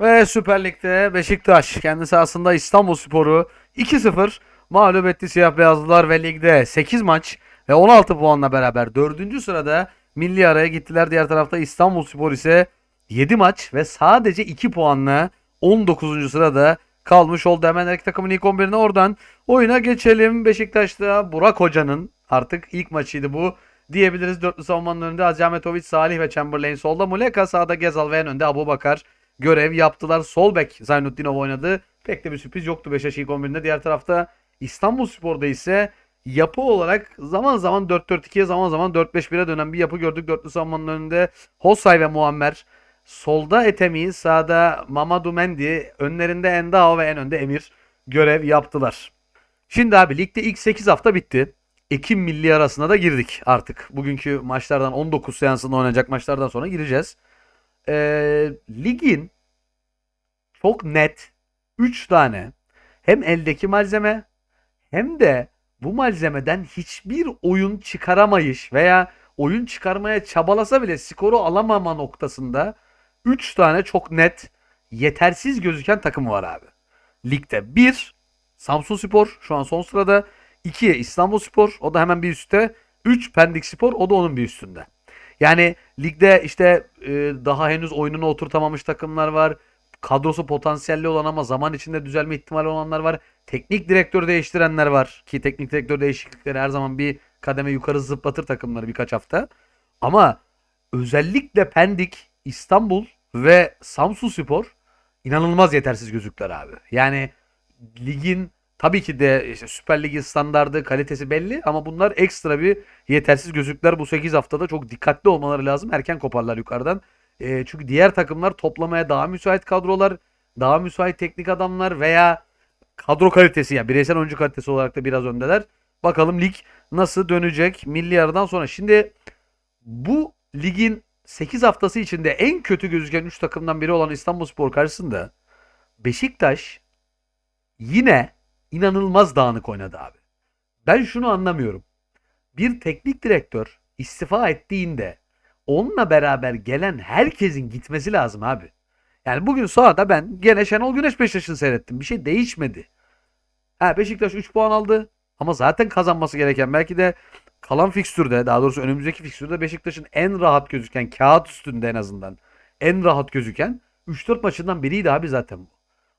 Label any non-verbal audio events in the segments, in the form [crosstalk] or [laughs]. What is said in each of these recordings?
Ve Süper Lig'de Beşiktaş kendi sahasında İstanbul Sporu 2-0 mağlup etti siyah beyazlılar ve ligde 8 maç ve 16 puanla beraber 4. sırada milli araya gittiler. Diğer tarafta İstanbul Spor ise 7 maç ve sadece 2 puanla 19. sırada kalmış oldu. Hemen erkek takımın ilk 11'ine oradan oyuna geçelim. Beşiktaş'ta Burak Hoca'nın artık ilk maçıydı bu diyebiliriz. Dörtlü savunmanın önünde Hacı Ahmetoviç, Salih ve Chamberlain solda. Muleka sağda Gezal ve en önde Abu Bakar görev yaptılar. Sol bek Zaynutdinov oynadı. Pek de bir sürpriz yoktu Beşiktaş ilk 11'inde. Diğer tarafta İstanbul Spor'da ise yapı olarak zaman zaman 4-4-2'ye zaman zaman 4-5-1'e dönen bir yapı gördük. Dörtlü savunmanın önünde Hosay ve Muammer. Solda Etemi, sağda Mamadou Mendy, önlerinde Endao ve en önde Emir görev yaptılar. Şimdi abi ligde ilk 8 hafta bitti. Ekim milli arasına da girdik artık. Bugünkü maçlardan 19 seansında oynanacak maçlardan sonra gireceğiz. Ee, ligin çok net 3 tane hem eldeki malzeme hem de bu malzemeden hiçbir oyun çıkaramayış veya oyun çıkarmaya çabalasa bile skoru alamama noktasında 3 tane çok net yetersiz gözüken takımı var abi. Ligde 1 Samsun Spor şu an son sırada. 2 İstanbul Spor o da hemen bir üstte. 3 Pendik Spor o da onun bir üstünde. Yani ligde işte e, daha henüz oyununu oturtamamış takımlar var. Kadrosu potansiyelli olan ama zaman içinde düzelme ihtimali olanlar var. Teknik direktör değiştirenler var. Ki teknik direktör değişiklikleri her zaman bir kademe yukarı zıplatır takımları birkaç hafta. Ama özellikle Pendik, İstanbul ve Samsun Spor inanılmaz yetersiz gözüktüler abi. Yani ligin tabii ki de işte Süper Lig'in standardı, kalitesi belli ama bunlar ekstra bir yetersiz gözüktüler. Bu 8 haftada çok dikkatli olmaları lazım. Erken koparlar yukarıdan. E, çünkü diğer takımlar toplamaya daha müsait kadrolar, daha müsait teknik adamlar veya kadro kalitesi yani bireysel oyuncu kalitesi olarak da biraz öndeler. Bakalım lig nasıl dönecek milli yarıdan sonra. Şimdi bu ligin 8 haftası içinde en kötü gözüken 3 takımdan biri olan İstanbulspor karşısında Beşiktaş yine inanılmaz dağınık oynadı abi. Ben şunu anlamıyorum. Bir teknik direktör istifa ettiğinde onunla beraber gelen herkesin gitmesi lazım abi. Yani bugün sahada ben gene Şenol Güneş Beşiktaş'ını seyrettim. Bir şey değişmedi. Ha Beşiktaş 3 puan aldı ama zaten kazanması gereken belki de kalan fikstürde daha doğrusu önümüzdeki fikstürde Beşiktaş'ın en rahat gözüken kağıt üstünde en azından en rahat gözüken 3-4 maçından biriydi abi zaten bu.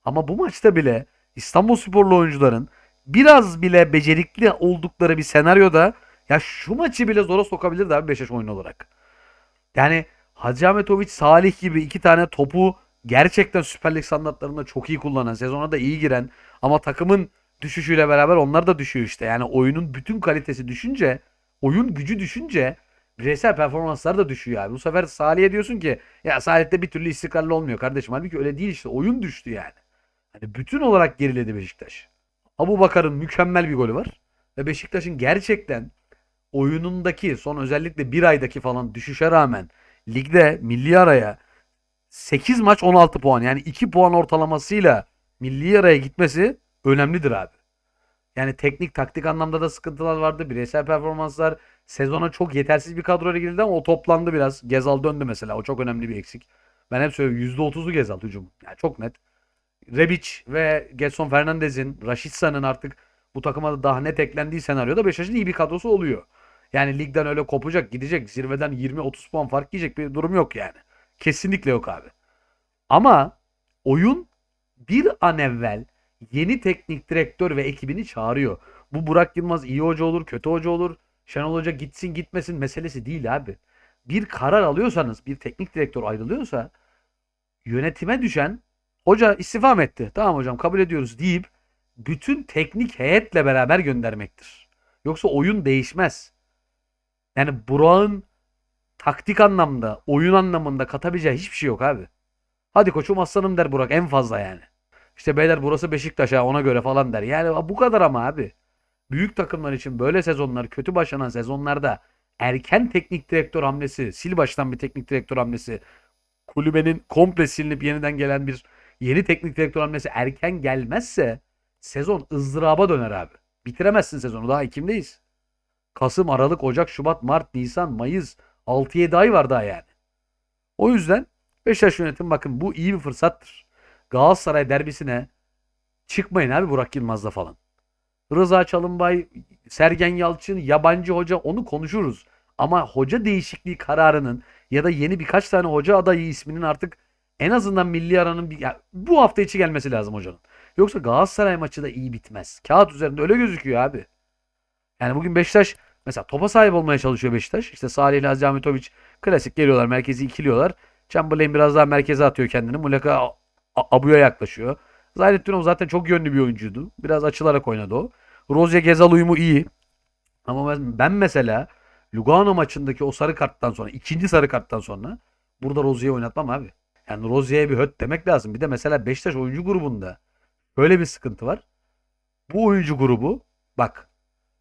Ama bu maçta bile İstanbul sporlu oyuncuların biraz bile becerikli oldukları bir senaryoda ya şu maçı bile zora sokabilirdi abi Beşiktaş oyun olarak. Yani Hacı Ahmetoviç Salih gibi iki tane topu gerçekten Süper Lig standartlarında çok iyi kullanan, sezona da iyi giren ama takımın düşüşüyle beraber onlar da düşüyor işte. Yani oyunun bütün kalitesi düşünce, oyun gücü düşünce bireysel performanslar da düşüyor abi. Bu sefer Salih'e diyorsun ki ya Salih'te bir türlü istikrarlı olmuyor kardeşim. Halbuki öyle değil işte. Oyun düştü yani. Hani bütün olarak geriledi Beşiktaş. Abu Bakar'ın mükemmel bir golü var. Ve Beşiktaş'ın gerçekten oyunundaki son özellikle bir aydaki falan düşüşe rağmen ligde milli araya 8 maç 16 puan yani 2 puan ortalamasıyla milli araya gitmesi önemlidir abi. Yani teknik taktik anlamda da sıkıntılar vardı. Bireysel performanslar sezona çok yetersiz bir kadroyla girdi ama o toplandı biraz. Gezal döndü mesela. O çok önemli bir eksik. Ben hep söylüyorum %30'u Gezal hücum. Yani çok net. Rebic ve Getson Fernandez'in, Raşitsa'nın artık bu takıma da daha net eklendiği senaryoda Beşiktaş'ın iyi bir kadrosu oluyor. Yani ligden öyle kopacak, gidecek, zirveden 20-30 puan fark yiyecek bir durum yok yani. Kesinlikle yok abi. Ama oyun bir an evvel yeni teknik direktör ve ekibini çağırıyor. Bu Burak Yılmaz iyi hoca olur, kötü hoca olur. Şenol Hoca gitsin gitmesin meselesi değil abi. Bir karar alıyorsanız, bir teknik direktör ayrılıyorsa yönetime düşen hoca istifa etti? Tamam hocam kabul ediyoruz deyip bütün teknik heyetle beraber göndermektir. Yoksa oyun değişmez. Yani Burak'ın taktik anlamda, oyun anlamında katabileceği hiçbir şey yok abi. Hadi koçum aslanım der Burak en fazla yani. İşte beyler burası Beşiktaş ha ona göre falan der. Yani bu kadar ama abi. Büyük takımlar için böyle sezonlar, kötü başlanan sezonlarda erken teknik direktör hamlesi, sil baştan bir teknik direktör hamlesi, kulübenin komple silinip yeniden gelen bir yeni teknik direktör hamlesi erken gelmezse sezon ızdıraba döner abi. Bitiremezsin sezonu. Daha Ekim'deyiz. Kasım, Aralık, Ocak, Şubat, Mart, Nisan, Mayıs 6-7 ay var daha yani. O yüzden Beşiktaş yönetim bakın bu iyi bir fırsattır. Galatasaray derbisine çıkmayın abi Burak Yılmaz'la falan. Rıza Çalınbay, Sergen Yalçın, yabancı hoca onu konuşuruz. Ama hoca değişikliği kararının ya da yeni birkaç tane hoca adayı isminin artık en azından milli aranın bir, ya bu hafta içi gelmesi lazım hocanın. Yoksa Galatasaray maçı da iyi bitmez. Kağıt üzerinde öyle gözüküyor abi. Yani bugün Beşiktaş mesela topa sahip olmaya çalışıyor Beşiktaş. İşte Salih ile Aziz Ahmetoviç klasik geliyorlar. Merkezi ikiliyorlar. Chamberlain biraz daha merkeze atıyor kendini. Muleka Abu'ya yaklaşıyor. Zaynettinov zaten çok yönlü bir oyuncuydu. Biraz açılarak oynadı o. Rozier Gezal uyumu iyi. Ama ben, mesela Lugano maçındaki o sarı karttan sonra, ikinci sarı karttan sonra burada Rozier'i oynatmam abi. Yani Rozier'e bir höt demek lazım. Bir de mesela Beşiktaş oyuncu grubunda böyle bir sıkıntı var. Bu oyuncu grubu bak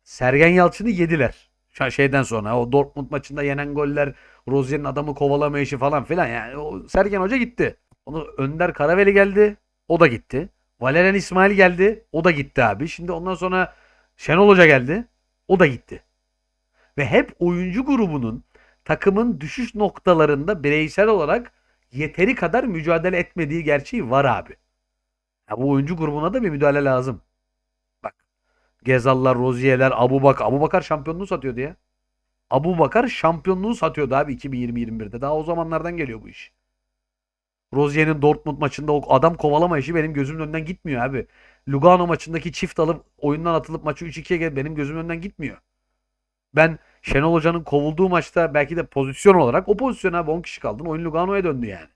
Sergen Yalçın'ı yediler. Şu şeyden sonra o Dortmund maçında yenen goller, Rozier'in adamı kovalamayışı falan filan yani o Sergen Hoca gitti. Onu Önder Karaveli geldi. O da gitti. Valerian İsmail geldi. O da gitti abi. Şimdi ondan sonra Şenol Hoca geldi. O da gitti. Ve hep oyuncu grubunun takımın düşüş noktalarında bireysel olarak yeteri kadar mücadele etmediği gerçeği var abi. Ya bu oyuncu grubuna da bir müdahale lazım. Bak. Gezallar, Rozier'ler, Abu Bakar. Abu Bakar şampiyonluğu satıyordu ya. Abu Bakar şampiyonluğu satıyordu abi 2020-21'de. Daha o zamanlardan geliyor bu iş. Rozier'in Dortmund maçında o adam kovalama işi benim gözümün önünden gitmiyor abi. Lugano maçındaki çift alıp oyundan atılıp maçı 3-2'ye gel benim gözümün önünden gitmiyor. Ben Şenol Hoca'nın kovulduğu maçta belki de pozisyon olarak o pozisyona abi 10 kişi kaldın. Oyun Lugano'ya döndü yani.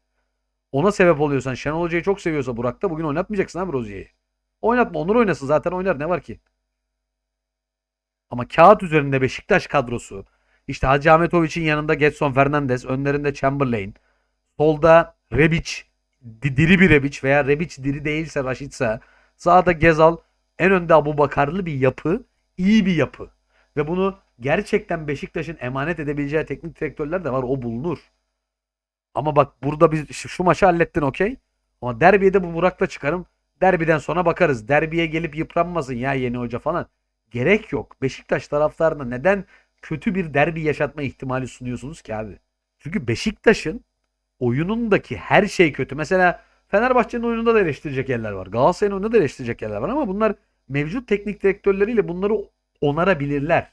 Ona sebep oluyorsan Şenol Hoca'yı çok seviyorsa Burak da bugün oynatmayacaksın abi Rozier'i. Oynatma Onur oynasın zaten oynar ne var ki? Ama kağıt üzerinde Beşiktaş kadrosu işte Hacı Ahmetoviç'in yanında Getson Fernandes, önlerinde Chamberlain, solda Rebic, di- diri bir Rebic veya Rebic diri değilse Raşitsa, sağda Gezal, en önde Abu Bakarlı bir yapı, iyi bir yapı. Ve bunu gerçekten Beşiktaş'ın emanet edebileceği teknik direktörler de var. O bulunur. Ama bak burada biz şu, maçı hallettin okey. Ama derbiye de bu Burak'la çıkarım. Derbiden sonra bakarız. Derbiye gelip yıpranmasın ya yeni hoca falan. Gerek yok. Beşiktaş taraftarına neden kötü bir derbi yaşatma ihtimali sunuyorsunuz ki abi? Çünkü Beşiktaş'ın oyunundaki her şey kötü. Mesela Fenerbahçe'nin oyununda da eleştirecek yerler var. Galatasaray'ın oyununda da eleştirecek yerler var ama bunlar mevcut teknik direktörleriyle bunları onarabilirler.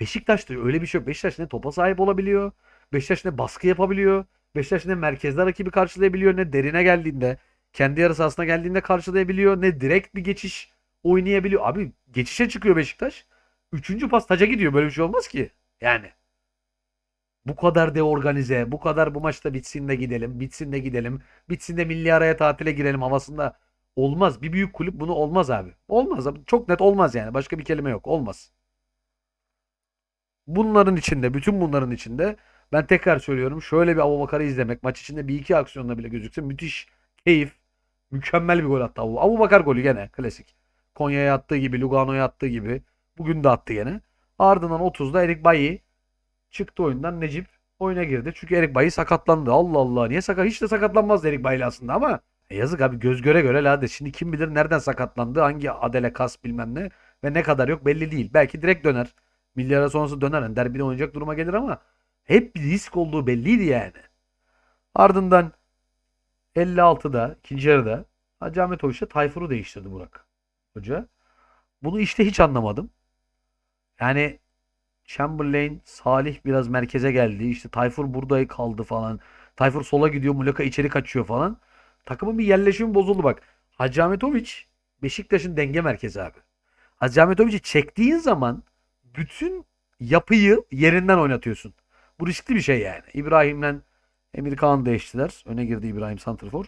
Beşiktaş'ta öyle bir şey yok. Beşiktaş ne topa sahip olabiliyor. Beşiktaş ne baskı yapabiliyor. Beşiktaş ne merkezde rakibi karşılayabiliyor ne derine geldiğinde kendi yarı sahasına geldiğinde karşılayabiliyor ne direkt bir geçiş oynayabiliyor. Abi geçişe çıkıyor Beşiktaş. Üçüncü pas taca gidiyor. Böyle bir şey olmaz ki. Yani. Bu kadar deorganize, bu kadar bu maçta bitsin de gidelim, bitsin de gidelim, bitsin de milli araya tatile girelim havasında olmaz. Bir büyük kulüp bunu olmaz abi. Olmaz abi. Çok net olmaz yani. Başka bir kelime yok. Olmaz. Bunların içinde, bütün bunların içinde ben tekrar söylüyorum. Şöyle bir Abubakar'ı izlemek, maç içinde bir iki aksiyonla bile gözükse müthiş keyif. Mükemmel bir gol attı Abu. Abubakar golü gene klasik. Konya'ya attığı gibi, Lugano'ya attığı gibi. Bugün de attı gene. Ardından 30'da Erik Bayi çıktı oyundan. Necip oyuna girdi. Çünkü Erik Bayi sakatlandı. Allah Allah. Niye sakat? Hiç de sakatlanmaz Erik Bayi aslında ama e yazık abi göz göre göre lades. Şimdi kim bilir nereden sakatlandı? Hangi adele kas bilmem ne ve ne kadar yok belli değil. Belki direkt döner. Milli ara sonrası döner. Yani derbide oynayacak duruma gelir ama hep bir risk olduğu belliydi yani. Ardından 56'da ikinci yarıda Hacı Ahmet Hoca Tayfur'u değiştirdi Burak Hoca. Bunu işte hiç anlamadım. Yani Chamberlain, Salih biraz merkeze geldi. İşte Tayfur burada kaldı falan. Tayfur sola gidiyor. Muleka içeri kaçıyor falan. Takımın bir yerleşimi bozuldu bak. Hacı Ahmetoviç Beşiktaş'ın denge merkezi abi. Hacı Ahmetoviç'i çektiğin zaman bütün yapıyı yerinden oynatıyorsun. Bu riskli bir şey yani. İbrahim'le Emir Kağan değiştiler. Öne girdi İbrahim Santrfor.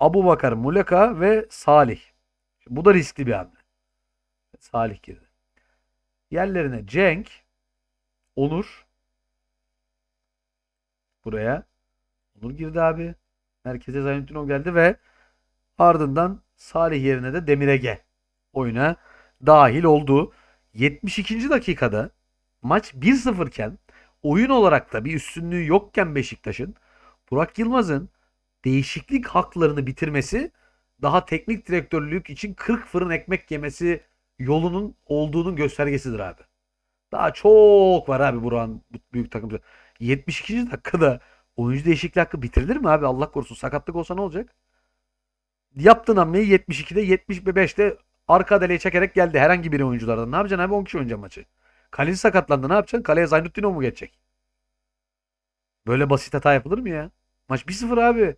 Abu Bakar, Muleka ve Salih. Bu da riskli bir hamle. Salih girdi. Yerlerine Cenk, Onur buraya. Onur girdi abi. Merkeze Zaynettinov geldi ve ardından Salih yerine de Demir Ege oyuna dahil oldu. 72. dakikada maç 1-0 iken oyun olarak da bir üstünlüğü yokken Beşiktaş'ın Burak Yılmaz'ın değişiklik haklarını bitirmesi daha teknik direktörlük için 40 fırın ekmek yemesi yolunun olduğunun göstergesidir abi. Daha çok var abi Burak'ın bu büyük takım. 72. dakikada oyuncu değişikliği hakkı bitirilir mi abi? Allah korusun sakatlık olsa ne olacak? yaptığın hamleyi 72'de 75'te arka adaleye çekerek geldi herhangi bir oyunculardan. Ne yapacaksın abi 10 kişi oynayacak maçı. Kaleci sakatlandı ne yapacaksın? Kaleye Zaynutdinov mu geçecek? Böyle basit hata yapılır mı ya? Maç 1-0 abi.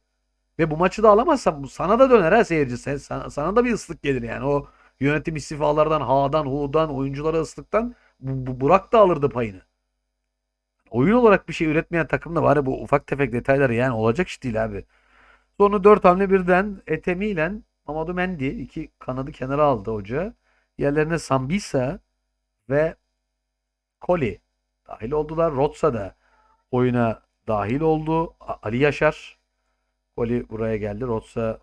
Ve bu maçı da alamazsan sana da döner ha seyirci. Sen, sana, sana da bir ıslık gelir yani. O yönetim istifalardan, Ha'dan, Hu'dan, oyunculara ıslıktan bu, bu Burak da alırdı payını. Oyun olarak bir şey üretmeyen takımda bari bu ufak tefek detaylar yani olacak iş değil abi. Sonra 4 hamle birden Etemi Mamadou Mendy iki kanadı kenara aldı hoca. Yerlerine Sambisa ve Koli dahil oldular. Rotsa da oyuna dahil oldu. Ali Yaşar Koli buraya geldi. Rotsa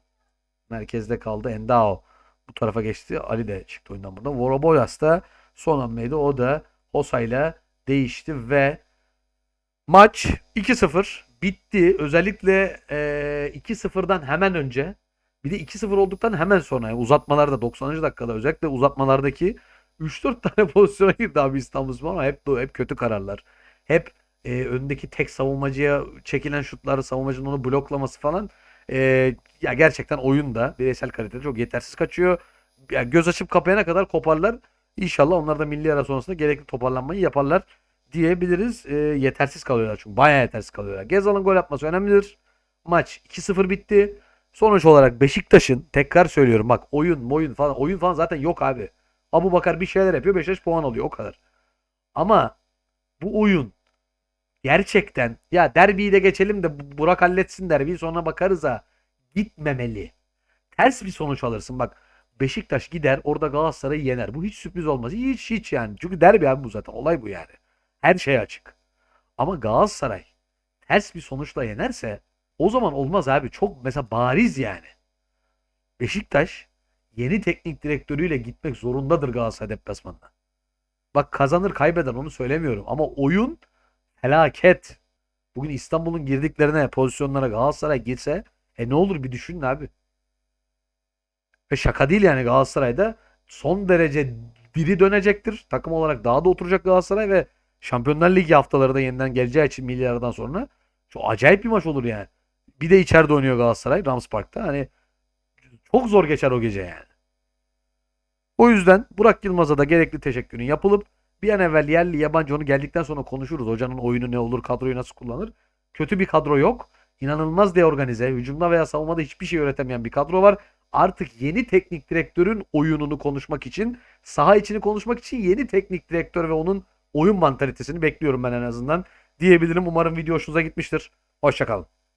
merkezde kaldı. Endao bu tarafa geçti. Ali de çıktı oyundan buradan. Voroboyas da son hamleydi. O da Hosa'yla değişti ve maç 2-0 bitti. Özellikle eee 2-0'dan hemen önce bir de 2-0 olduktan hemen sonra yani uzatmalarda 90. dakikada özellikle uzatmalardaki 3-4 [laughs] tane pozisyona girdi abi İstanbulspor ama hep hep kötü kararlar. Hep e, öndeki tek savunmacıya çekilen şutları savunmacının onu bloklaması falan e, ya gerçekten oyunda bireysel kalitede çok yetersiz kaçıyor. Ya göz açıp kapayana kadar koparlar. İnşallah onlar da milli ara sonrasında gerekli toparlanmayı yaparlar diyebiliriz. E, yetersiz kalıyorlar çünkü bayağı yetersiz kalıyorlar. Gezal'ın gol atması önemlidir. Maç 2-0 bitti. Sonuç olarak Beşiktaş'ın tekrar söylüyorum bak oyun oyun falan oyun falan zaten yok abi. Abu Bakar bir şeyler yapıyor Beşiktaş puan alıyor o kadar. Ama bu oyun gerçekten ya derbiyi de geçelim de Bu- Burak halletsin derbiyi sonra bakarız ha. Gitmemeli. Ters bir sonuç alırsın bak. Beşiktaş gider orada Galatasaray'ı yener. Bu hiç sürpriz olmaz. Hiç hiç yani. Çünkü derbi abi bu zaten. Olay bu yani. Her şey açık. Ama Galatasaray ters bir sonuçla yenerse o zaman olmaz abi. Çok mesela bariz yani. Beşiktaş yeni teknik direktörüyle gitmek zorundadır Galatasaray deplasmanına. Bak kazanır kaybeder onu söylemiyorum. Ama oyun felaket. Bugün İstanbul'un girdiklerine pozisyonlara Galatasaray girse e ne olur bir düşünün abi. Ve şaka değil yani Galatasaray'da son derece diri dönecektir. Takım olarak daha da oturacak Galatasaray ve Şampiyonlar Ligi haftaları da yeniden geleceği için milli aradan sonra çok acayip bir maç olur yani. Bir de içeride oynuyor Galatasaray Rams Park'ta. Hani çok zor geçer o gece yani. O yüzden Burak Yılmaz'a da gerekli teşekkürün yapılıp bir an evvel yerli yabancı onu geldikten sonra konuşuruz. Hocanın oyunu ne olur, kadroyu nasıl kullanır. Kötü bir kadro yok. İnanılmaz deorganize, hücumda veya savunmada hiçbir şey öğretemeyen bir kadro var. Artık yeni teknik direktörün oyununu konuşmak için, saha içini konuşmak için yeni teknik direktör ve onun oyun mantalitesini bekliyorum ben en azından diyebilirim. Umarım video hoşunuza gitmiştir. Hoşçakalın.